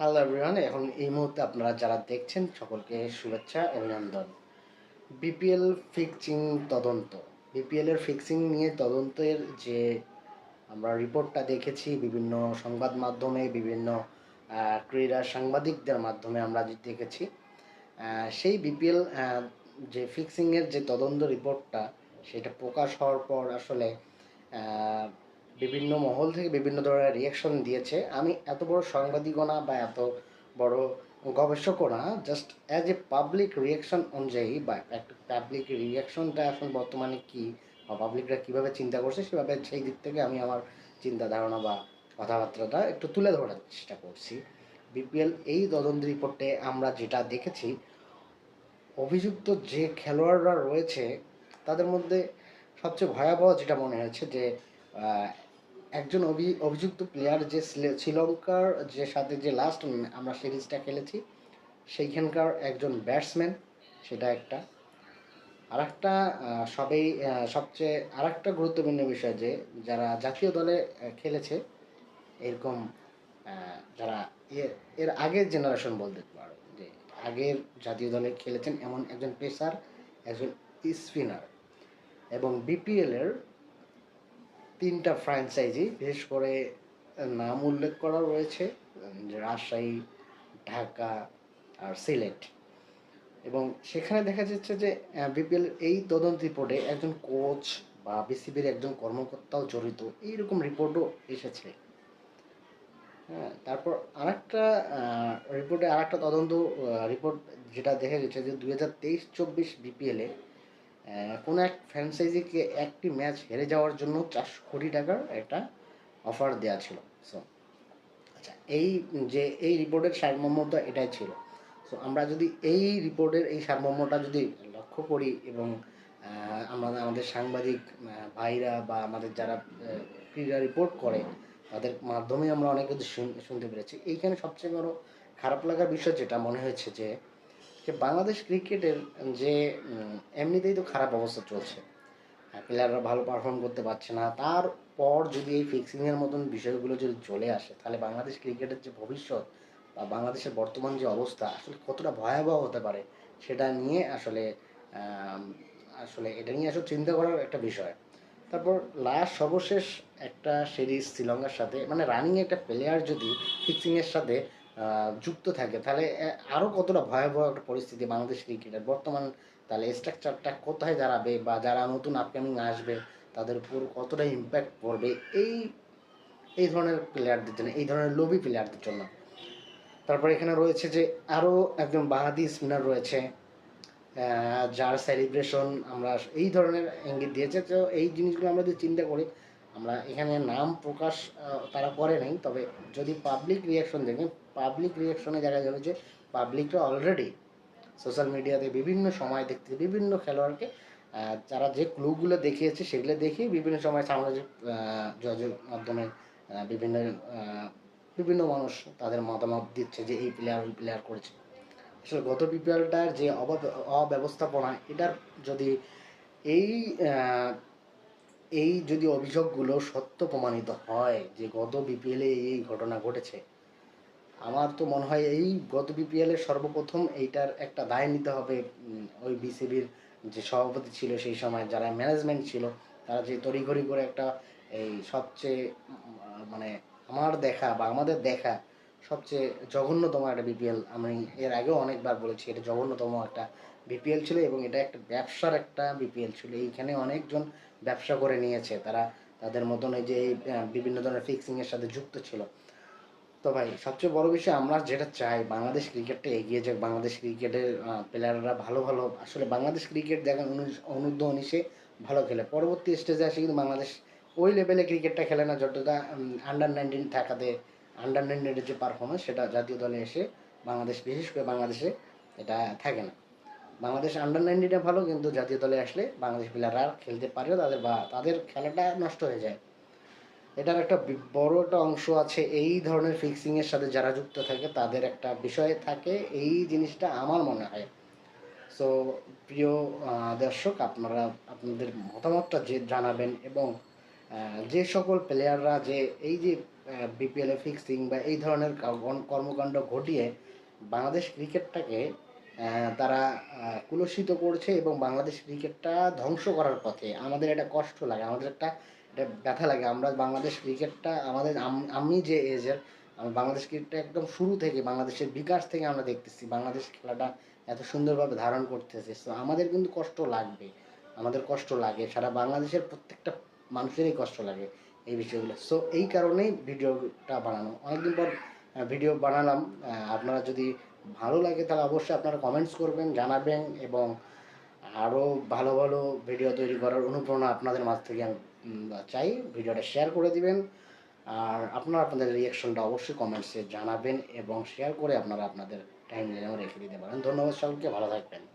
Hello everyone এখন এই মুহূর্তে আপনারা যারা দেখছেন, সকলকে শুভেচ্ছা, অভিনন্দন। বিপিএল ফিক্সিং তদন্ত। বিপিএল এর ফিক্সিং নিয়ে তদন্তের যে আমরা রিপোর্টটা দেখেছি, বিভিন্ন সংবাদ মাধ্যমে, বিভিন্ন ক্রীড়া সাংবাদিকদের মাধ্যমে আমরা দেখেছি সেই বিপিএল যে ফিক্সিংয়ের যে তদন্ত রিপোর্টটা, সেটা প্রকাশ হওয়ার পর আসলে বিভিন্ন মহল থেকে বিভিন্ন ধরনের রিয়াকশন দিয়েছে। আমি এত বড় সাংবাদিকও না বা এত বড় গবেষকও না just as a public reaction অনুযায়ী বা একটা পাবলিক রিয়াকশনটা এখন বর্তমানে কি বা পাবলিকরা কীভাবে চিন্তা করছে সেভাবে সেই দিক থেকে আমি আমার চিন্তা ধারণা বা কথাবার্তাটা একটু তুলে ধরার চেষ্টা করছি। বিপিএল এই তদন্ত রিপোর্টে আমরা যেটা দেখেছি, অভিযুক্ত যে খেলোয়াড়রা রয়েছে, তাদের মধ্যে সবচেয়ে ভয়াবহ যেটা মনে হয়েছে যে একজন অভি, অভিযুক্ত প্লেয়ার যে শ্রীলঙ্কার যে সাথে যে লাস্ট আমরা সিরিজটা খেলেছি, সেইখানকার একজন ব্যাটসম্যান সেটা একটা। আর একটা সবেই সবচেয়ে আর একটা গুরুত্বপূর্ণ বিষয় যে যারা জাতীয় দলে খেলেছে, এরকম যারা এর এর আগের জেনারেশন বলতে পারো, যে আগের জাতীয় দলে খেলেছেন এমন একজন পেসার একজন স্পিনার এবং বিপিএল এর তিনটা ফ্র্যাঞ্চাইজি বিশেষ করে নাম উল্লেখ করা রয়েছে রাজশাহী, ঢাকা আর সিলেট। এবং সেখানে দেখা যাচ্ছে যে বিপিএল এই তদন্ত রিপোর্টে একজন কোচ বা বিসিবির একজন কর্মকর্তাও জড়িত। এইরকম রিপোর্টও এসেছে। হ্যাঁ তারপর আরেকটা রিপোর্টে আরেকটা তদন্ত রিপোর্ট যেটা দেখা গেছে যে, দুই হাজার তেইশ চব্বিশ বিপিএলে কোনো এক ফ্র্যাঞ্চাইজিকে একটি ম্যাচ হেরে যাওয়ার জন্য চারশো কোটি টাকার একটা অফার দেওয়া ছিল। সো আচ্ছা এই যে এই রিপোর্টের সারমর্মটা এটাই ছিল। সো আমরা যদি এই রিপোর্টের এই সারমর্মটা যদি লক্ষ্য করি এবং আমরা আমাদের সাংবাদিক ভাইরা বা আমাদের যারা ক্রীড়া রিপোর্ট করে, তাদের মাধ্যমে আমরা অনেক কিছু শুন- শুনতে পেরেছি। এইখানে সবচেয়ে বড় খারাপ লাগার বিষয় যেটা মনে হয়েছে যে যে বাংলাদেশ ক্রিকেটের যে এমনিতেই তো খারাপ অবস্থা চলছে। প্লেয়াররা ভালো পারফর্ম করতে পারছে না। তারপর যদি এই ফিক্সিংয়ের মতন বিষয়গুলো যদি চলে আসে, তাহলে বাংলাদেশ ক্রিকেটের যে ভবিষ্যৎ বা বাংলাদেশের বর্তমান যে অবস্থা, আসলে কতটা ভয়াবহ হতে পারে সেটা নিয়ে আসলে আসলে এটা নিয়ে আসলে চিন্তা করার একটা বিষয়। তারপর লাস্ট সর্বশেষ একটা সিরিজ শ্রীলঙ্কার সাথে মানে রানিং একটা প্লেয়ার যদি ফিক্সিংয়ের সাথে যুক্ত থাকে। তাহলে আরও কতটা ভয়াবহ একটা পরিস্থিতি বাংলাদেশ ক্রিকেটের? বর্তমান তাহলে স্ট্রাকচারটা কোথায় দাঁড়াবে বা যারা নতুন আপকামিং আসবে, তাদের উপর কতটা ইম্প্যাক্ট পড়বে? এই এই ধরনের প্লেয়ারদের জন্য, এই ধরনের লোভি প্লেয়ারদের জন্য। তারপর এখানে রয়েছে যে আরও একজন বাহাদি স্পিনার রয়েছে যার সেলিব্রেশন আমরা এই ধরনের ইঙ্গিত দিয়েছে। তো এই জিনিসগুলো আমরা যদি চিন্তা করি আমরা এখানে নাম প্রকাশ তারা করে নাই, তবে যদি পাবলিক রিয়াকশন দেখেন পাবলিক রিয়াকশনে দেখা যাবে যে পাবলিকরা অলরেডি সোশ্যাল মিডিয়াতে বিভিন্ন সময় দেখতে, বিভিন্ন খেলোয়াড়কে যারা যে ক্লুগুলো দেখিয়েছে, সেগুলো দেখে বিভিন্ন সময় সামাজিক যোগাযোগ মাধ্যমে বিভিন্ন বিভিন্ন মানুষ তাদের মতামত দিচ্ছে যে এই প্লেয়ার ওই প্লেয়ার করেছে। আসলে গত বিপিএলটার যে অব- অব্যবস্থাপনা, এটার যদি এই এই যদি অভিযোগগুলো সত্য প্রমাণিত হয় যে গত বিপিএলে এই ঘটনা ঘটেছে, আমার তো মনে হয় এই গত বিপিএল সর্বপ্রথম এইটার একটা দায় নিতে হবে ওই বিসিবির যে সভাপতি ছিল সেই সময়, যারা ম্যানেজমেন্ট ছিল, তারা যে তড়িঘড়ি করে একটা এই সবচেয়ে মানে আমার দেখা বা আমাদের দেখা সবচেয়ে জঘন্যতম একটা বিপিএল আমি এর আগেও অনেকবার বলেছি, এটা জঘন্যতম একটা বিপিএল ছিল এবং এটা একটা ব্যবসার একটা বিপিএল ছিল। এইখানে অনেকজন ব্যবসা করে নিয়েছে তারা তাদের মতন এই যে এই, বিভিন্ন ধরনের ফিক্সিংয়ের সাথে যুক্ত ছিল। তো ভাই সবচেয়ে বড় বিষয় আমরা যেটা চাই বাংলাদেশ ক্রিকেটটা এগিয়ে যাক। বাংলাদেশ ক্রিকেটের প্লেয়াররা ভালো ভালো আসলে বাংলাদেশ ক্রিকেট দেখেন অনু- অনূর্ধ্ব উনিশে ভালো খেলে। পরবর্তী স্টেজে আসে কিন্তু বাংলাদেশ ওই লেভেলে ক্রিকেটটা খেলে না যতটা আন্ডার নাইনটিন থাকাতে আন্ডার নাইনটিনের যে পারফরমেন্স সেটা জাতীয় দলে এসে বাংলাদেশ বিশেষ করে বাংলাদেশে এটা থাকে না। বাংলাদেশ আন্ডার নাইনটিনটা ভালো, কিন্তু জাতীয় দলে আসলে বাংলাদেশ প্লেয়াররা খেলতে পারেও তাদের বা তাদের খেলাটা নষ্ট হয়ে যায়। এটার একটা বড় একটা অংশ আছে এই ধরনের ফিক্সিং এর সাথে যারা যুক্ত থাকে, তাদের একটা বিষয় থাকে, এই জিনিসটা আমার মনে হয়। সো প্রিয় দর্শক, আপনারা, আপনাদের মতামতটা যে জানাবেন এবং যে সকল প্লেয়াররা যে এই যে বিপিএলে ফিক্সিং বা এই ধরনের কর্মকাণ্ড ঘটিয়ে বাংলাদেশ ক্রিকেটটাকে তারা কুলসিত করছে এবং বাংলাদেশ ক্রিকেটটা ধ্বংস করার পথে। আমাদের এটা কষ্ট লাগে, আমাদের একটা এটা ব্যথা লাগে। আমরা বাংলাদেশ ক্রিকেটটা, আমাদের, আমি যে এজের আমি বাংলাদেশ ক্রিকেটটা একদম শুরু থেকে, বাংলাদেশের বিকাশ থেকে আমরা দেখতেছি, বাংলাদেশ খেলাটা এত সুন্দরভাবে ধারণ করতেছে। সো আমাদের কিন্তু কষ্ট লাগবে, আমাদের কষ্ট লাগে, সারা বাংলাদেশের প্রত্যেকটা মানুষেরই কষ্ট লাগে এই বিষয়গুলো। সো এই কারণেই ভিডিওটা বানানো। অনেকদিন পর ভিডিও বানালাম। আপনারা যদি ভালো লাগে, তাহলে অবশ্যই আপনারা কমেন্টস করবেন, জানাবেন এবং আরও ভালো ভালো ভিডিও তৈরি করার অনুপ্রেরণা আপনাদের মাঝ থেকে আমি চাই। ভিডিওটা শেয়ার করে দিবেন। আর আপনারা আপনাদের রিয়াকশনটা অবশ্যই কমেন্টসে জানাবেন এবং শেয়ার করে আপনারা আপনাদের টাইম রেখে দিতে পারেন। ধন্যবাদ সকলকে, ভালো থাকবেন।